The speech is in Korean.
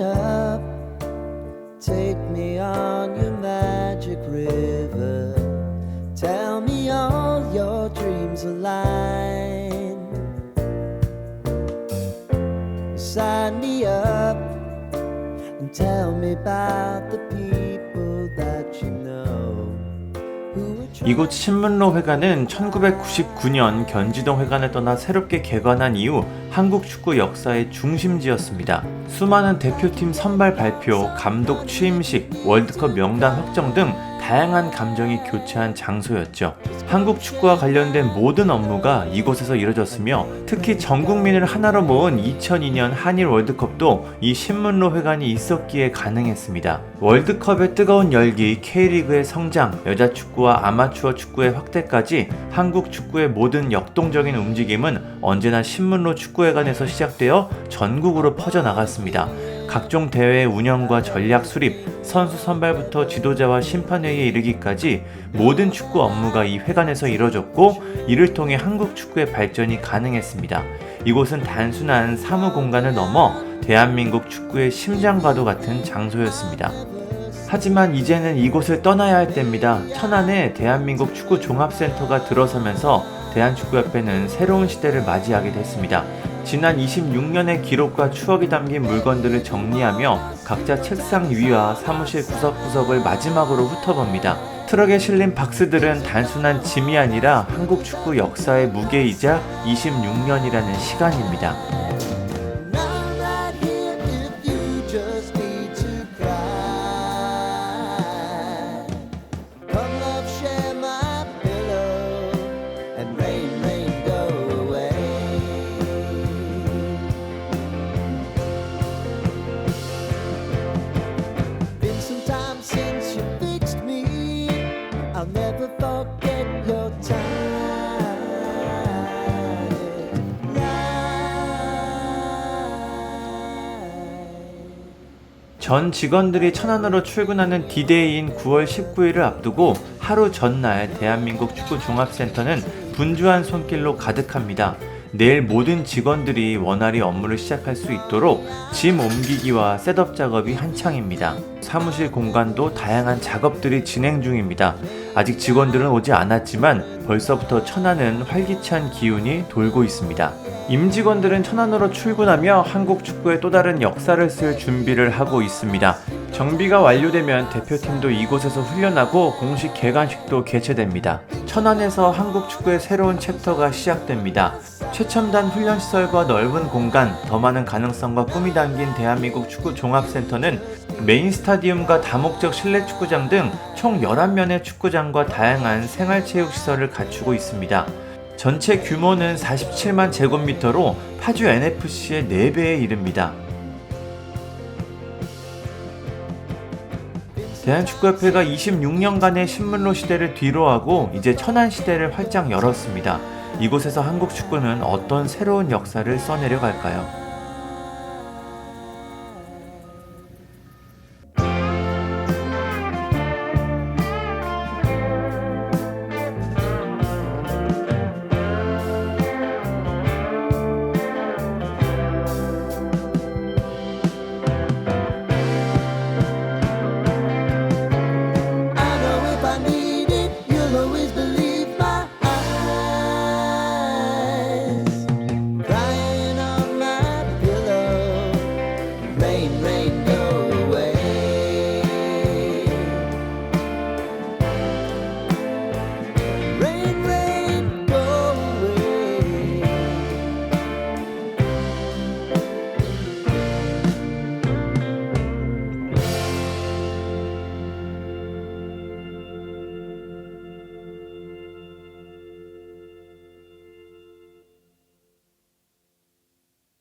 up. Take me on your magic river. Tell me all your dreams align. Sign me up and tell me about the 이곳 신문로 회관은 1999년 견지동 회관을 떠나 새롭게 개관한 이후 한국 축구 역사의 중심지였습니다. 수많은 대표팀 선발 발표, 감독 취임식, 월드컵 명단 확정 등 다양한 감정이 교차한 장소였죠. 한국 축구와 관련된 모든 업무가 이곳에서 이뤄졌으며 특히 전 국민을 하나로 모은 2002년 한일 월드컵도 이 신문로 회관이 있었기에 가능했습니다. 월드컵의 뜨거운 열기, K리그의 성장, 여자 축구와 아마추어 축구의 확대까지 한국 축구의 모든 역동적인 움직임은 언제나 신문로 축구회관에서 시작되어 전국으로 퍼져나갔습니다. 각종 대회 운영과 전략 수립, 선수 선발부터 지도자와 심판회의에 이르기까지 모든 축구 업무가 이 회관에서 이뤄졌고 이를 통해 한국 축구의 발전이 가능했습니다. 이곳은 단순한 사무 공간을 넘어 대한민국 축구의 심장과도 같은 장소였습니다. 하지만 이제는 이곳을 떠나야 할 때입니다. 천안에 대한민국 축구 종합센터가 들어서면서 대한축구협회는 새로운 시대를 맞이하게 됐습니다. 지난 26년의 기록과 추억이 담긴 물건들을 정리하며 각자 책상 위와 사무실 구석구석을 마지막으로 훑어봅니다. 트럭에 실린 박스들은 단순한 짐이 아니라 한국 축구 역사의 무게이자 26년이라는 시간입니다. I'll never forget your time. 전 직원들이 천안으로 출근하는 디데이인 9월 19일을 앞두고 하루 전날 대한민국 축구 종합센터는 분주한 손길로 가득합니다. 내일 모든 직원들이 원활히 업무를 시작할 수 있도록 짐 옮기기와 셋업 작업이 한창입니다. 사무실 공간도 다양한 작업들이 진행 중입니다. 아직 직원들은 오지 않았지만 벌써부터 천안은 활기찬 기운이 돌고 있습니다. 임직원들은 천안으로 출근하며 한국 축구의 또 다른 역사를 쓸 준비를 하고 있습니다. 정비가 완료되면 대표팀도 이곳에서 훈련하고 공식 개관식도 개최됩니다. 천안에서 한국 축구의 새로운 챕터가 시작됩니다. 최첨단 훈련시설과 넓은 공간, 더 많은 가능성과 꿈이 담긴 대한민국 축구 종합센터는 메인 스타디움과 다목적 실내 축구장 등 총 11면의 축구장과 다양한 생활체육시설을 갖추고 있습니다. 전체 규모는 47만 제곱미터로 파주 NFC의 4배에 이릅니다. 대한축구협회가 26년간의 신문로 시대를 뒤로하고 이제 천안 시대를 활짝 열었습니다. 이곳에서 한국 축구는 어떤 새로운 역사를 써내려 갈까요?